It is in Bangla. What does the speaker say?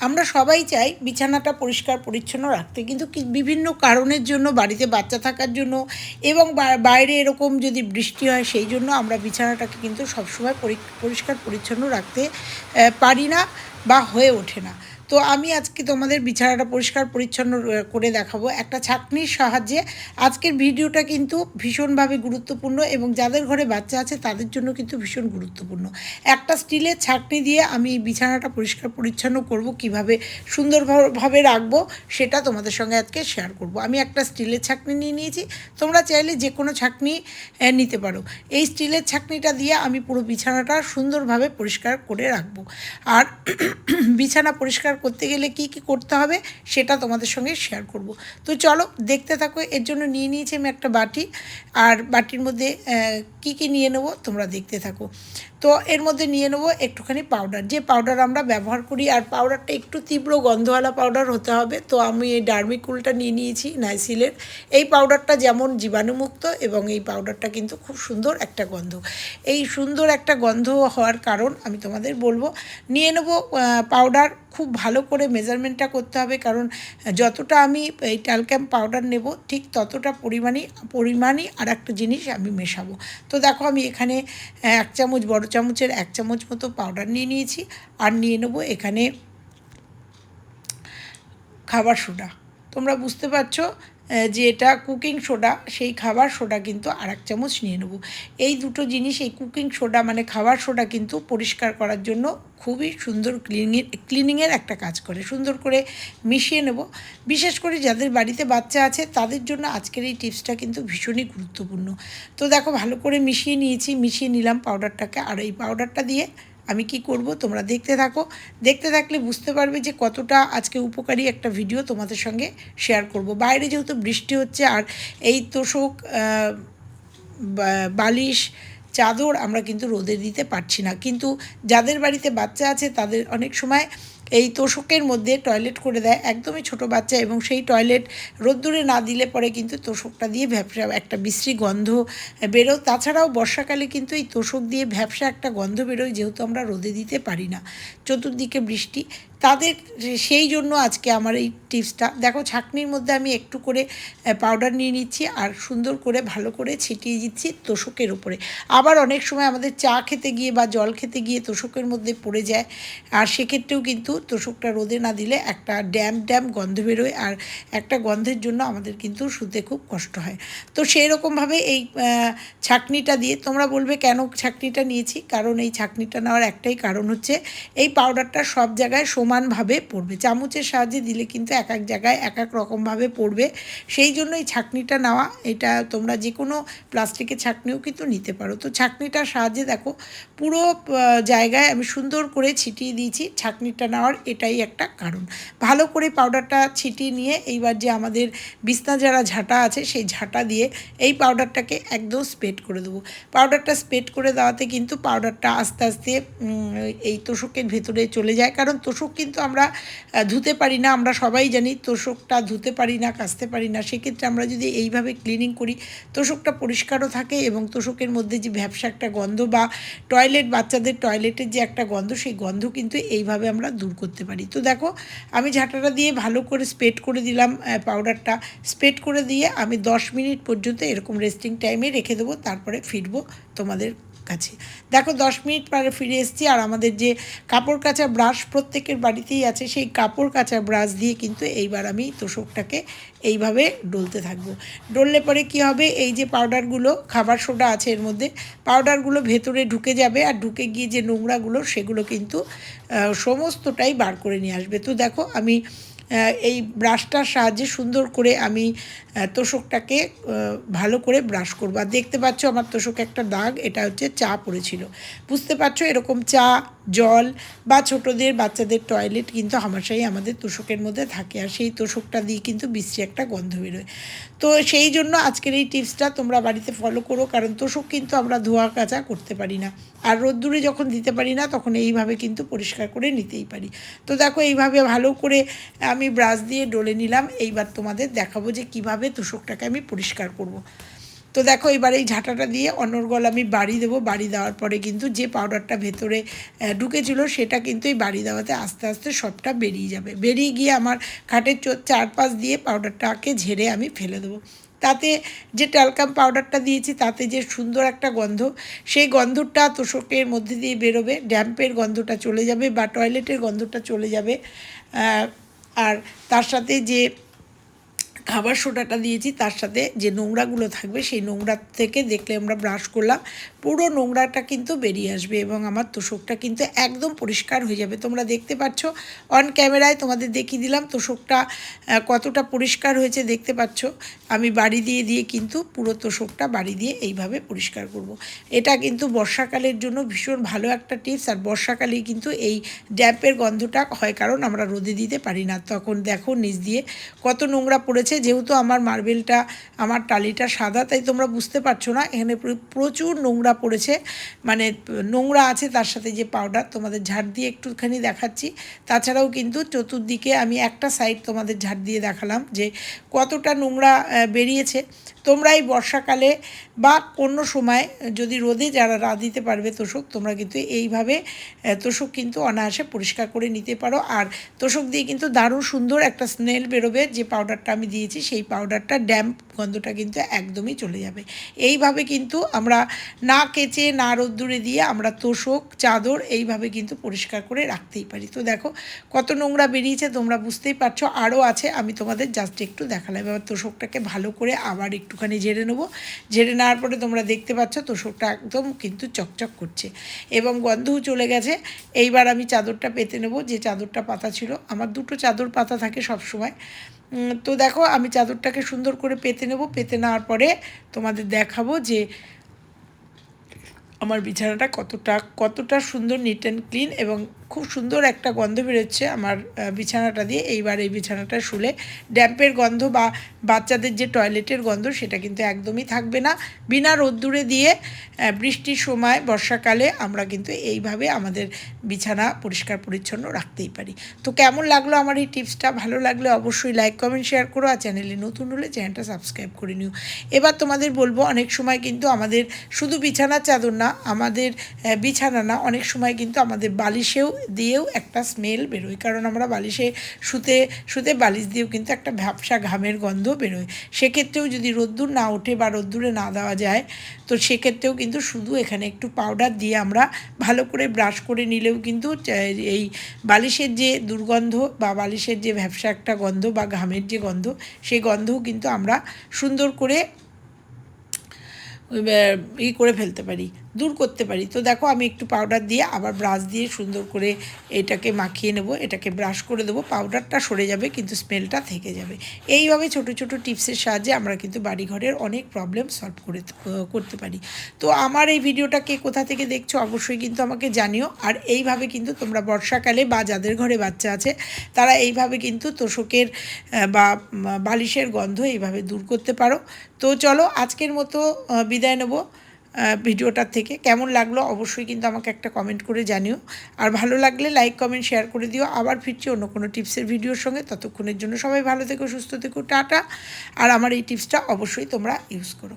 আমরা সবাই চাই বিছানাটা পরিষ্কার, পরিচ্ছন্ন রাখতে। কিন্তু বিভিন্ন কারণের জন্য, বাড়িতে বাচ্চা থাকার জন্য এবং বাইরে এরকম যদি বৃষ্টি হয়, সেই জন্য আমরা বিছানাটাকে কিন্তু সবসময় পরি- পরিষ্কার, পরিচ্ছন্ন রাখতে পারি না বা হয়ে ওঠে না। তো আমি আজকে তোমাদের বিছানাটা পরিষ্কার পরিচ্ছন্ন করে দেখাবো। একটা ছাঁকনির সাহায্যে আজকের ভিডিওটা কিন্তু ভীষণভাবে গুরুত্বপূর্ণ এবং যাদের ঘরে বাচ্চা আছে তাদের জন্য কিন্তু ভীষণ গুরুত্বপূর্ণ। একটা স্টিলের ছাঁকনি দিয়ে আমি বিছানাটা পরিষ্কার পরিচ্ছন্ন করব, কীভাবে সুন্দরভাবে রাখব সেটা তোমাদের সঙ্গে আজকে শেয়ার করব। আমি একটা স্টিলের ছাঁকনি নিয়ে নিয়েছি, তোমরা চাইলে যে কোনো ছাঁকনি নিতে পারো। এই স্টিলের ছাঁকনিটা দিয়ে আমি পুরো বিছানাটা সুন্দরভাবে পরিষ্কার করে রাখব। আর বিছানা পরিষ্কার করতে গেলে কি কি করতে হবে সেটা তোমাদের সঙ্গে শেয়ার করব। তো চলো দেখতে থাকো, এর জন্য নিয়ে নিয়েছি আমি একটা বাটি। আর বাটির মধ্যে কি কি নিয়ে নেব তোমরা দেখতে থাকো। তো এর মধ্যে নিয়ে নেব একটুখানি পাউডার যে পাউডার আমরা ব্যবহার করি, আর পাউডারটা একটু তীব্র গন্ধওয়ালা পাউডার হতে হবে, তো আমি এই ডার্মিকুলটা নিয়ে নিয়েছি, নাইসিলের। এই পাউডারটা যেমন জীবাণুমুক্ত এবং এই পাউডারটা কিন্তু খুব সুন্দর একটা গন্ধ। এই সুন্দর একটা গন্ধ হওয়ার কারণ আমি তোমাদের বলব, নিয়ে নেব পাউডার খুব ভালো করে মেজারমেন্টটা করতে হবে, কারণ যতটা আমি এই ট্যালক্যাম পাউডার নেব, ঠিক ততটা পরিমাণই পরিমাণই আর একটা জিনিস আমি মেশাবো। তো দেখো আমি এখানে এক চামচ বড় চামচের এক চামচ মতো পাউডার নিয়ে নিয়েছি আর নিয়ে নেব এখানে খাবার সোডা তোমরা বুঝতে পারছ আহ, যে এটা কুকিং সোডা সেই খাবার সোডা কিন্তু আর এক চামচ নিয়ে নেব। এই দুটো জিনিস এই কুকিং সোডা মানে খাবার সোডা কিন্তু পরিষ্কার করার জন্য খুবই সুন্দর ক্লিনিং ক্লিনিংয়ের একটা কাজ করে। সুন্দর করে মিশিয়ে নেব। বিশেষ করে যাদের বাড়িতে বাচ্চা আছে তাদের জন্য আজকের এই টিপসটা কিন্তু ভীষণই গুরুত্বপূর্ণ। তো দেখো ভালো করে মিশিয়ে নিয়েছি মিশিয়ে নিলাম পাউডারটাকে আর এই পাউডারটা দিয়ে আমি কি করব? তোমরা দেখতে থাকো। দেখতে থাকলে বুঝতে পারবে যে কতটা আজকে উপকারী একটা ভিডিও তোমাদের সঙ্গে শেয়ার করব। বাইরে যেহেতু বৃষ্টি হচ্ছে আর এই তোষক বালিশ, চাদর আমরা কিন্তু রোদে দিতে পারছি না। কিন্তু যাদের বাড়িতে বাচ্চা আছে তাদের অনেক সময় এই তোষকের মধ্যে টয়লেট করে দেয়। একদমই ছোট বাচ্চা এবং সেই টয়লেট রোদ্দুরে না দিলে পরে কিন্তু তোষকটা দিয়ে ভ্যাপসা একটা বিশ্রী গন্ধ বেরোয়। তাছাড়াও বর্ষাকালে কিন্তু এই তোষক দিয়ে ভ্যাপসা একটা গন্ধ বেরোয়, যেহেতু আমরা রোদে দিতে পারি না। চতুর্দিকে বৃষ্টি তাদের, সেই জন্য আজকে আমার এই টিপসটা। দেখো, ছাকনির মধ্যে আমি একটু করে পাউডার নিয়ে নিচ্ছি আর সুন্দর করে ভালো করে ছিটিয়ে দিচ্ছি তোষকের উপরে। আবার অনেক সময় আমাদের চা খেতে গিয়ে বা জল খেতে গিয়ে তোষকের মধ্যে পড়ে যায়। আর সেক্ষেত্রেও কিন্তু তোষকটা রোদে না দিলে একটা ড্যাম ড্যাম গন্ধ বেরোয় আর একটা গন্ধের জন্য আমাদের কিন্তু শুতে খুব কষ্ট হয়। তো সেই রকমভাবে এই ছাঁকনিটা দিয়ে তোমরা বলবে কেন ছাঁকনিটা নিয়েছি? কারণ এই ছাঁকনিটা নেওয়ার একটাই কারণ হচ্ছে, এই পাউডারটা সব জায়গায় সমানভাবে পড়বে। চামচের সাহায্যে দিলে কিন্তু এক এক জায়গায় এক এক রকমভাবে পড়বে। সেই জন্য এই ছাঁকনিটা নেওয়া, এটা তোমরা যে কোনো প্লাস্টিকের ছাঁকনিও কিন্তু নিতে পারো। তো ছাঁকনিটার সাহায্যে দেখো, পুরো জায়গায় আমি সুন্দর করে ছিটিয়ে দিয়েছি ছাঁকনিটা নেওয়ার এটাই একটা কারণ। ভালো করে পাউডারটা ছিটিয়ে নিয়ে এইবার যে আমাদের বিছনা যারা ঝাঁটা আছে, সেই ঝাঁটা দিয়ে এই পাউডারটাকে একদম স্প্রেড করে দেবো। পাউডারটা স্প্রেড করে দেওয়াতে কিন্তু পাউডারটা আস্তে আস্তে এই তোষকের ভেতরে চলে যায়। কারণ তোষক কিন্তু আমরা ধুতে পারি না, আমরা সবাই জানি তোষকটা ধুতে পারি না কাচতে পারি না। সেক্ষেত্রে আমরা যদি এইভাবে ক্লিনিং করি, তোষকটা পরিষ্কারও থাকে এবং তোষকের মধ্যে যে ভ্যাবসা একটা গন্ধ বা টয়লেট বাচ্চাদের টয়লেটের যে একটা গন্ধ, সেই গন্ধ কিন্তু এইভাবে আমরা দূর করতে পারি। তো দেখো, আমি ঝাঁটাটা দিয়ে ভালো করে স্প্রেড করে দিলাম পাউডারটা স্প্রেড করে দিয়ে আমি দশ মিনিট পর্যন্ত এরকম রেস্টিং টাইমে রেখে দেবো, তারপরে ফিরবো তোমাদের কাছে। দেখো, দশ মিনিট পরে ফিরে এসেছি আর আমাদের যে কাপড় কাচা ব্রাশ প্রত্যেকের বাড়িতেই আছে, সেই কাপড় কাচা ব্রাশ দিয়ে কিন্তু এইবার আমি তোষকটাকে এইভাবে ডলতে থাকব। ডললে পরে কি হবে? এই যে পাউডারগুলো খাবার সোডা আছে এর মধ্যে পাউডারগুলো ভেতরে ঢুকে যাবে আর ঢুকে গিয়ে যে নোংরাগুলো, সেগুলো কিন্তু সমস্তটাই বার করে নিয়ে আসবে। তো দেখো, আমি এই ব্রাশটার সাহায্যে সুন্দর করে আমি তোষকটাকে ভালো করে ব্রাশ করব। আর দেখতে পাচ্ছ আমার তোষকে একটা দাগ, এটা হচ্ছে চা পড়েছিল। বুঝতে পারছ এরকম চা জল বা ছোটদের বাচ্চাদের টয়লেট কিন্তু হামাশাই আমাদের তোষকের মধ্যে থাকে, আর সেই তোষকটা দিয়ে কিন্তু বিশ্রী একটা গন্ধ বেরোয়। তো সেই জন্য আজকের এই টিপসটা তোমরা বাড়িতে ফলো করো, কারণ তোষক কিন্তু আমরা ধোয়া কাচা করতে পারি না। আর রোদ্দুরে যখন দিতে পারি না, তখন এইভাবে কিন্তু পরিষ্কার করে নিতেই পারি। তো দেখো এইভাবে ভালো করে আমি ব্রাশ দিয়ে ডলে নিলাম, এইবার তোমাদের দেখাবো যে কীভাবে তোষকটাকে আমি পরিষ্কার করব। তো দেখো, এবার এই ঝাঁটাটা দিয়ে অনর্গল আমি বাড়ি দেবো। বাড়ি দেওয়ার পরে কিন্তু যে পাউডারটা ভেতরে ঢুকেছিল সেটা কিন্তু এই বাড়ি দেওয়াতে আস্তে আস্তে সবটা বেরিয়ে যাবে। বেরিয়ে গিয়ে আমার খাটের চারপাশ দিয়ে পাউডারটাকে ঝেড়ে আমি ফেলে দেবো। তাতে যে ট্যালকাম পাউডারটা দিয়েছি, তাতে যে সুন্দর একটা গন্ধ, সেই গন্ধটা তোষকের মধ্যে দিয়ে বেরোবে। ড্যাম্পের গন্ধটা চলে যাবে বা টয়লেটের গন্ধটা চলে যাবে। আর তার সাথে যে খাবার সোডাটা দিয়েছি, তার সাথে যে নোংরাগুলো থাকবে সেই নোংরা থেকে দেখলে আমরা ব্রাশ করলাম। পুরো নোংরাটা কিন্তু বেরিয়ে আসবে এবং আমার তোষকটা কিন্তু একদম পরিষ্কার হয়ে যাবে। তোমরা দেখতে পাচ্ছ অন ক্যামেরায় তোমাদের দেখিয়ে দিলাম তোষকটা কতটা পরিষ্কার হয়েছে, দেখতে পাচ্ছ? আমি বাড়ি দিয়ে দিয়ে কিন্তু পুরো তোষকটা বাড়ি দিয়ে এইভাবে পরিষ্কার করব। এটা কিন্তু বর্ষাকালের জন্য ভীষণ ভালো একটা টিপস আর বর্ষাকালেই কিন্তু এই ড্যাম্পের গন্ধটা হয়, কারণ আমরা রোদে দিতে পারি না। তখন দেখো নিচ দিয়ে কত নোংরা পড়েছে যেহেতু আমার মার্বেলটা, আমার টালিটা সাদা, তাই তোমরা বুঝতে পারছ না। এখানে প্রচুর নোংরা পড়েছে। মানে নোংরা আছে তার সাথে যে পাউডার তোমাদের ঝাড় দিয়ে একটুখানি দেখাচ্ছি। তাছাড়াও কিন্তু চতুর্দিকে আমি একটা সাইড তোমাদের ঝাড় দিয়ে দেখালাম যে কতটা নোংরা বেরিয়েছে। তোমরা এই বর্ষাকালে বা অন্য সময় যদি রোদে যারা রা দিতে পারবে তোষক, তোমরা কিন্তু এইভাবে তোষক কিন্তু অনায়াসে পরিষ্কার করে নিতে পারো। আর তোষক দিয়ে কিন্তু দারুণ সুন্দর একটা স্মেল বেরোবে, যে পাউডারটা আমি দিয়েছি সেই পাউডারটা ড্যাম্প গন্ধটা কিন্তু একদমই চলে যাবে। এইভাবে কিন্তু আমরা না কেচে, না রোদ্দুরে দিয়ে আমরা তোষক, চাদর এইভাবে কিন্তু পরিষ্কার করে রাখতেই পারি। তো দেখো, কত নোংরা বেরিয়েছে তোমরা বুঝতেই পারছ। আরও আছে, আমি তোমাদের জাস্ট একটু দেখালাম। এবার তোষকটাকে ভালো করে আবার একটুখানি ঝেড়ে নেব। ঝেড়ে নেওয়ার পরে তোমরা দেখতে পাচ্ছ তোষকটা একদম কিন্তু চকচক করছে। এবং গন্ধও চলে গেছে। এইবার আমি চাদরটা পেতে নেব, যে চাদরটা পাতা ছিল। আমার দুটো চাদর পাতা থাকে সব সময় তো দেখো, আমি চাদরটাকে সুন্দর করে পেতে নেব। পেতে নেওয়ার পরে তোমাদের দেখাবো যে আমার বিছানাটা কতটা কতটা সুন্দর নিট অ্যান্ড ক্লিন এবং খুব সুন্দর একটা গন্ধ বেরোচ্ছে আমার বিছানাটা দিয়ে। এইবার এই বিছানাটা শুলে ড্যাম্পের গন্ধ বা বাচ্চাদের যে টয়লেটের গন্ধ সেটা কিন্তু একদমই থাকবে না। বিনা রোদ্দুরে দিয়ে বৃষ্টির সময়, বর্ষাকালে আমরা কিন্তু এইভাবে আমাদের বিছানা পরিষ্কার পরিচ্ছন্ন রাখতেই পারি। তো কেমন লাগল আমার এই টিপসটা? ভালো লাগলে অবশ্যই লাইক, কমেন্ট, শেয়ার করো আর চ্যানেলে নতুন হলে চ্যানেলটা সাবস্ক্রাইব করে নিও। এবার তোমাদের বলব, অনেক সময় কিন্তু আমাদের শুধু বিছানার চাদর না, আমাদের বিছানা না, অনেক সময় কিন্তু আমাদের বালিশেও দিয়েও একটা স্মেল বেরোয়। কারণ আমরা বালিশে শুতে শুতে বালিশ দিয়েও কিন্তু একটা ভ্যাপসা ঘামের গন্ধ বেরোয়। সেক্ষেত্রেও যদি রোদ্দুর না ওঠে বা রোদ্দুরে না দেওয়া যায়, তো সেক্ষেত্রেও কিন্তু শুধু এখানে একটু পাউডার দিয়ে আমরা ভালো করে ব্রাশ করে নিলেও কিন্তু এই বালিশের যে দুর্গন্ধ বা বালিশের যে ভ্যাপসা একটা গন্ধ বা ঘামের যে গন্ধ, সেই গন্ধও কিন্তু আমরা সুন্দর করে ই করে ফেলতে পারি। দূর করতে পারি। তো দেখো, আমি একটু পাউডার দিয়ে আবার ব্রাশ দিয়ে সুন্দর করে এটাকে মাখিয়ে নেব, এটাকে ব্রাশ করে দেবো। পাউডারটা সরে যাবে, কিন্তু স্মেলটা থেকে যাবে। এইভাবে ছোট ছোট টিপসের সাহায্যে আমরা কিন্তু বাড়িঘরের অনেক প্রবলেম সলভ করে করতে পারি। তো আমার এই ভিডিওটা কে কোথা থেকে দেখছ অবশ্যই কিন্তু আমাকে জানিও। আর এইভাবে কিন্তু তোমরা বর্ষাকালে বা যাদের ঘরে বাচ্চা আছে, তারা এইভাবে কিন্তু তোষকের বা বালিশের গন্ধ এইভাবে দূর করতে পারো। তো চলো, আজকের মতো বিদায় নেব। ভিডিওটার থেকে। কেমন লাগল অবশ্যই কিন্তু আমাকে একটা কমেন্ট করে জানিও। আর ভালো লাগলে লাইক কমেন্ট শেয়ার করে দিও। আবার ফিরছি অন্য কোনো টিপসের ভিডিওর সঙ্গে। ততক্ষণের জন্য সবাই ভালো থেকো, সুস্থ থেকো, টাটা। আর আমার এই টিপসটা অবশ্যই তোমরা ইউজ করো।